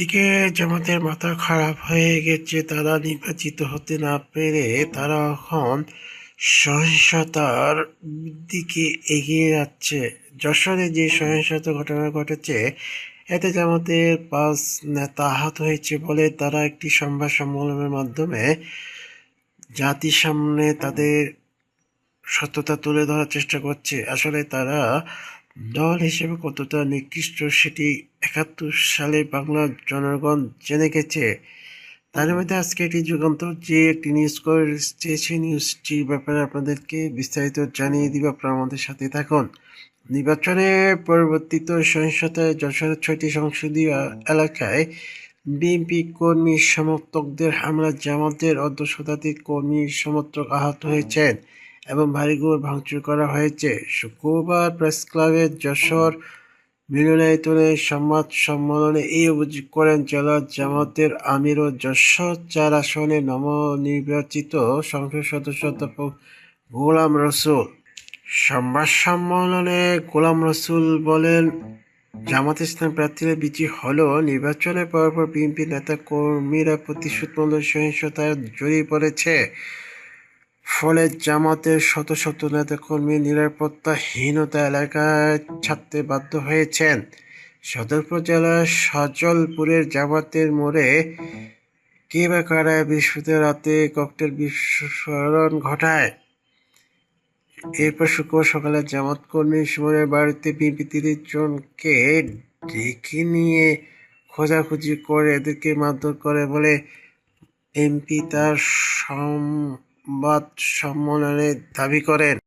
এদিকে জামাতের মাথা খারাপ হয়ে গেছে, তারা নির্বাচিত হতে না পেরে তারা এখন সহিংসতার দিকে এগিয়ে যাচ্ছে। যশোরে যে সহিংসতা ঘটনা ঘটেছে, এতে জামাতের পাঁচ নেতা আহত হয়েছে বলে তারা একটি সংবাদ সম্মেলনের মাধ্যমে জাতির সামনে তাদের সত্যতা তুলে ধরার চেষ্টা করছে। আসলে তারা দল হিসেবে কতটা নিকৃষ্ট সেটি একাত্তর সালে বাংলার জনগণ জেনে গেছে। তার মধ্যে আজকে এটি যুগান্তর যে একটি নিউজ করেছে সেই নিউজটির ব্যাপারে আপনাদেরকে বিস্তারিত জানিয়ে দিব। আপনারা আমাদের সাথে থাকুন। নির্বাচনে পরিবর্তিত সহিংসতায় যশোরের ছয়টি সংসদীয় এলাকায় বিএনপি কর্মী সমর্থকদের হামলা জামাতের অর্ধ শতাধিক কর্মী সমর্থক আহত হয়েছেন এবং বাড়িঘর ভাঙচুর করা হয়েছে। শুক্রবার প্রেস ক্লাবের যশোর মিলনায়তনে সংবাদ সম্মেলনে এই অভিযোগ করেন জেলা জামাতের আমির ও যশোর চার আসনে নবনির্বাচিত সংসদ সদস্য অধ্যাপক গোলাম রসুল। সংবাদ সম্মেলনে গোলাম রসুল বলেন, জামাত ইসলাম প্রার্থীরা বিজয়ী হলেও নির্বাচনের পরপর বিএনপি নেতা কর্মীরা প্রতিশোধমূলক সহিংসতায় জড়িয়ে পড়েছে। ফলে জামাতের শত শত নেতাকর্মী নিরাপত্তাহীনতা এলাকায় ছাড়তে বাধ্য হয়েছেন। সদর উপজেলার সজলপুরের জামাতের মোড়ে কে বা কারা বৃহস্পতিবার রাতে ককটেল বিস্ফোরণ ঘটায়? এরপর শুক্রবার সকালে জামাত কর্মী সুমনের বাড়িতে বিএনপি তিরিশ জনকে ডেকে নিয়ে খোঁজাখুঁজি করে এদেরকে মারধর করে বলে এমপি তার সংবাদ সম্মেলনে দাবি করেন।